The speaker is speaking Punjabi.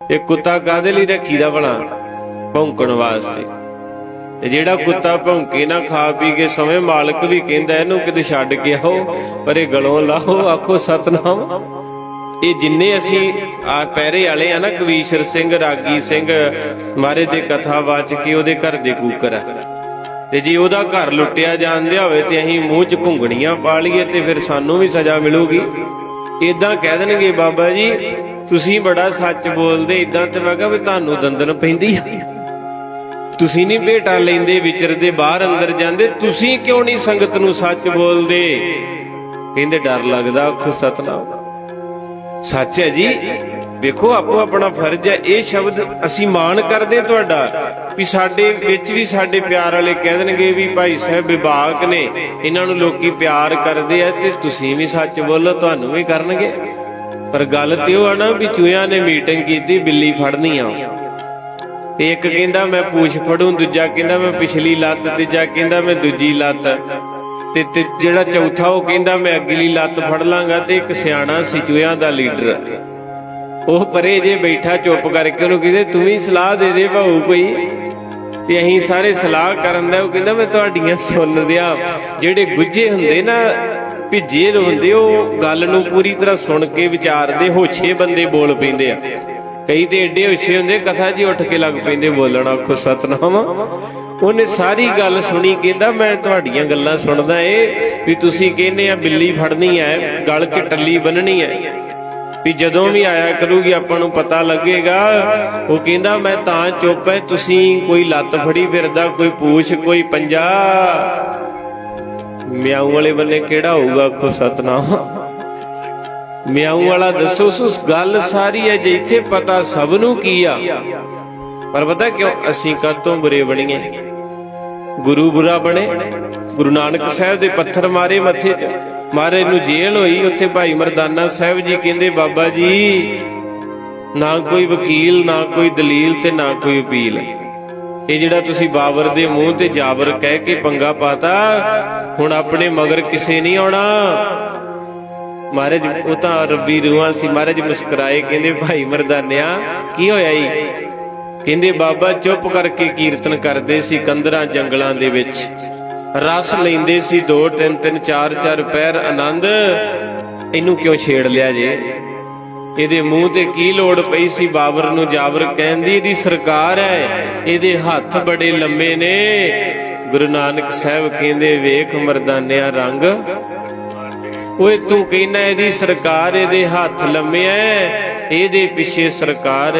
ਇਹ ਕੁੱਤਾ ਕਾਦੇ ਲਈ ਰੱਖੀਦਾ ਭਲਾ? ਭੌਂਕਣ ਵਾਸਤੇ। ਤੇ ਜਿਹੜਾ ਕੁੱਤਾ ਭੌਂਕੇ ਨਾ ਖਾ ਪੀ ਕੇ ਸਮੇਂ ਮਾਲਕ ਵੀ ਕਹਿੰਦਾ ਇਹਨੂੰ ਕਿਤੇ ਛੱਡ ਕੇ ਆਓ, ਪਰ ਇਹ ਗਲੋਂ ਲਾਓ, ਆਖੋ, ਸਤਨਾਮ। ਇਹ ਜਿੰਨੇ ਅਸੀਂ ਆ ਪੈਰੇ ਵਾਲੇ ਆ ਨਾ, ਕਵੀਸ਼ਰ ਸਿੰਘ, ਰਾਗੀ ਸਿੰਘ ਮਾਰੇ ਦੇ ਕਥਾ ਵਾਚ ਕੇ ਉਹਦੇ ਘਰ ਦੇ ਕੂਕਰ ਆ। ਤੇ ਜੇ ਉਹਦਾ ਘਰ ਲੁੱਟਿਆ ਜਾਂਦਿਆ ਹੋਵੇ ਤੇ ਅਸੀਂ ਮੂੰਹ 'ਚ ਘੁੰਗਣੀਆਂ ਪਾ ਲਈਏ ਤੇ ਫਿਰ ਸਾਨੂੰ ਵੀ ਸਜ਼ਾ ਮਿਲੂਗੀ। ਇਦਾਂ ਕਹਿ ਦੇਣਗੇ, ਬਾਬਾ ਜੀ ਤੁਸੀਂ ਬੜਾ ਸੱਚ ਬੋਲਦੇ ਇਦਾਂ ਤੇ ਮੈਂ ਕਿਹਾ ਵੀ ਤੁਹਾਨੂੰ ਦੰਦਨ ਪੈਂਦੀ ਆ। ਤੁਸੀਂ ਨਹੀਂ ਭੇਟਾ ਲੈਂਦੇ, ਵਿਚਰਦੇ, ਬਾਹਰ ਅੰਦਰ ਜਾਂਦੇ, ਤੁਸੀਂ ਕਿਉਂ ਨਹੀਂ ਸੰਗਤ ਨੂੰ ਸੱਚ ਬੋਲਦੇ? ਕਹਿੰਦੇ ਡਰ ਲੱਗਦਾ ਅੱਖ ਸਤਨਾਮ ਸੱਚ ਹੈ ਜੀ, ਵੇਖੋ ਆਪੋ ਆਪਣਾ ਫਰਜ਼ ਹੈ, ਇਹ ਸ਼ਬਦ ਅਸੀਂ ਮਾਣ ਕਰਦੇ ਤੁਹਾਡਾ, ਵੀ ਸਾਡੇ ਵਿੱਚ ਵੀ ਸਾਡੇ ਪਿਆਰ ਵਾਲੇ ਕਹਿ ਦੇਣਗੇ ਵੀ ਭਾਈ ਸਾਹਿਬ ਵਿਭਾਗ ਨੇ, ਇਹਨਾਂ ਨੂੰ ਲੋਕੀ ਪਿਆਰ ਕਰਦੇ ਆ ਤੇ ਤੁਸੀਂ ਵੀ ਸੱਚ ਬੋਲੋ, ਤੁਹਾਨੂੰ ਵੀ ਕਰਨਗੇ। ਪਰ ਗੱਲ ਤੇ ਉਹ ਆ ਨਾ ਵੀ ਚੂਹਿਆਂ ਨੇ ਮੀਟਿੰਗ ਕੀਤੀ, ਬਿੱਲੀ ਫੜਨੀ ਆ। ਤੇ ਇੱਕ ਕਹਿੰਦਾ, ਮੈਂ ਪੂਛ ਫੜੂੰ, ਦੂਜਾ ਕਹਿੰਦਾ, ਮੈਂ ਪਿਛਲੀ ਲੱਤ, ਤੀਜਾ ਕਹਿੰਦਾ, ਮੈਂ ਦੂਜੀ ਲੱਤ। ਤੇ ਤੇ, ਜਿਹੜਾ ਚੌਥਾ ਉਹ ਕਹਿੰਦਾ, ਮੈਂ ਅਗਲੀ ਲੱਤ ਫੜ ਲਾਂਗਾ। ਤੇ ਇੱਕ ਸਿਆਣਾ ਸੀ ਚੂਹਿਆਂ ਦਾ ਲੀਡਰ। ਉਹ ਪਰੇ ਜੇ ਬੈਠਾ ਚੁੱਪ ਕਰਕੇ ਉਹਨੂੰ ਕਹਿੰਦੇ, ਤੂੰ ਵੀ ਸਲਾਹ ਦੇ ਦੇ ਭਾਊ ਕੋਈ। ਤੇ ਅਸੀਂ ਸਾਰੇ ਸਲਾਹ ਕਰਨ ਦਾ, ਉਹ ਕਹਿੰਦਾ, ਮੈਂ ਤੁਹਾਡੀਆਂ ਸੁਣ ਲਿਆ। ਜਿਹੜੇ ਗੁੱਝੇ ਹੁੰਦੇ ਨਾ ਵੀ ਜੇ ਹੁੰਦੇ ਉਹ ਗੱਲ ਨੂੰ ਪੂਰੀ ਤਰ੍ਹਾਂ ਸੁਣ ਕੇ ਵਿਚਾਰਦੇ ਹੋਛੇ ਬੰਦੇ ਬੋਲ ਪੈਂਦੇ ਆ। ਕਈ ਤੇ ਏਡੇ ਹੋਛੇ ਹੁੰਦੇ ਕਥਾ ਜੀ ਉੱਠ ਕੇ ਲੱਗ ਪੈਂਦੇ, ਬੋਲਣਾ ਆਖੋ ਸਤਨਾਮ। ਉਹਨੇ ਸਾਰੀ ਗੱਲ ਸੁਣੀ, ਕਹਿੰਦਾ, ਮੈਂ ਤੁਹਾਡੀਆਂ ਗੱਲਾਂ ਸੁਣਦਾ ਏ, ਵੀ ਤੁਸੀਂ ਕਹਿੰਦੇ ਆ, ਬਿੱਲੀ ਫੜਨੀ ਐ ਗਲ 'ਚ ਟੱਲੀ ਬੰਨਣੀ ਐ ਵੀ ਜਦੋਂ ਵੀ ਆਇਆ ਕਰੂਗੀ, ਆਪਾਂ ਨੂੰ ਪਤਾ ਲੱਗੇਗਾ। ਉਹ ਕਹਿੰਦਾ, ਮੈਂ ਤਾਂ ਚੁੱਪ ਐ, ਤੁਸੀਂ ਕੋਈ ਲੱਤ ਫੜੀ ਫਿਰਦਾ, ਕੋਈ ਪੂਛ, ਕੋਈ ਪੰਜਾ। ਮਿਆਉ ਵਾਲੇ ਬੰਨੇ ਕਿਹੜਾ ਹੋਊਗਾ ਆਖੋ ਸਤਨਾਮ? ਮਿਆਉ ਵਾਲਾ ਦੱਸੋ ਉਸ ਗੱਲ ਸਾਰੀ ਹੈ ਜੇ ਪਤਾ ਸਭ ਨੂੰ ਕੀ ਆ। ਪਰ ਪਤਾ ਕਿਉਂ ਅਸੀਂ ਕਦ ਤੋਂ ਬੁਰੇ ਬਣੀਏ? ਗੁਰੂ ਬੁਰਾ ਬਣੇ। ਗੁਰੂ ਨਾਨਕ ਸਾਹਿਬ ਦੇ ਪੱਥਰ ਮਾਰੇ ਮੱਥੇ 'ਚ। ਮਾਰੇ ਨੂੰ ਜੇਲ੍ਹ ਹੋਈ, ਉੱਥੇ ਭਾਈ ਮਰਦਾਨਾ ਸਾਹਿਬ ਜੀ ਕਹਿੰਦੇ, ਬਾਬਾ ਜੀ, ਨਾ ਕੋਈ ਵਕੀਲ, ਨਾ ਕੋਈ ਦਲੀਲ ਤੇ ਨਾ ਕੋਈ ਅਪੀਲ। ਇਹ ਜਿਹੜਾ ਤੁਸੀਂ ਬਾਬਰ ਦੇ ਮੂੰਹ ਤੇ ਜਾਬਰ ਕਹਿ ਕੇ ਪੰਗਾ ਪਾਤਾ, ਹੁਣ ਆਪਣੇ ਮਗਰ ਕਿਸੇ ਨਹੀਂ ਆਉਣਾ। ਮਹਾਰਾਜ, ਉਹ ਤਾਂ ਰੱਬੀ ਰੂਹਾਂ ਸੀ। ਮਹਾਰਾਜ ਮੁਸਕਰਾਏ, ਕਹਿੰਦੇ, ਭਾਈ ਮਰਦਾਨਿਆ, ਕੀ ਹੋਇਆ ਈ? ਕਹਿੰਦੇ, ਬਾਬਾ ਚੁੱਪ ਕਰਕੇ ਕੀਰਤਨ ਕਰਦੇ ਸੀ ਕੰਦਰਾਂ ਜੰਗਲਾਂ ਦੇ ਵਿੱਚ। ਰਸ ਲੈਂਦੇ ਸੀ ਦੋ ਤਿੰਨ ਤਿੰਨ ਚਾਰ ਚਾਰ ਪੈਰ ਆਨੰਦ। ਇਹਨੂੰ ਕਿਉਂ ਛੇੜ ਲਿਆ ਜੇ? ਇਹਦੇ ਮੂੰਹ ਤੇ ਕੀ ਲੋੜ ਪਈ ਸੀ? ਬਾਬਰ ਨੂੰ ਜਾਬਰ ਕਹਿੰਦੀ ਇਹਦੀ ਸਰਕਾਰ ਹੈ। ਇਹਦੇ ਹੱਥ ਬੜੇ ਲੰਮੇ ਨੇ। ਗੁਰੂ ਨਾਨਕ ਸਾਹਿਬ ਕਹਿੰਦੇ, ਵੇਖ ਮਰਦਾਨਿਆ ਰੰਗ। ਓਏ, ਤੂੰ ਕਹਿੰਦਾ ਇਹਦੀ ਸਰਕਾਰ ਇਹਦੇ ਹੱਥ ਲੰਮੇ ਐ। ਇਹਦੇ ਪਿੱਛੇ ਸਰਕਾਰ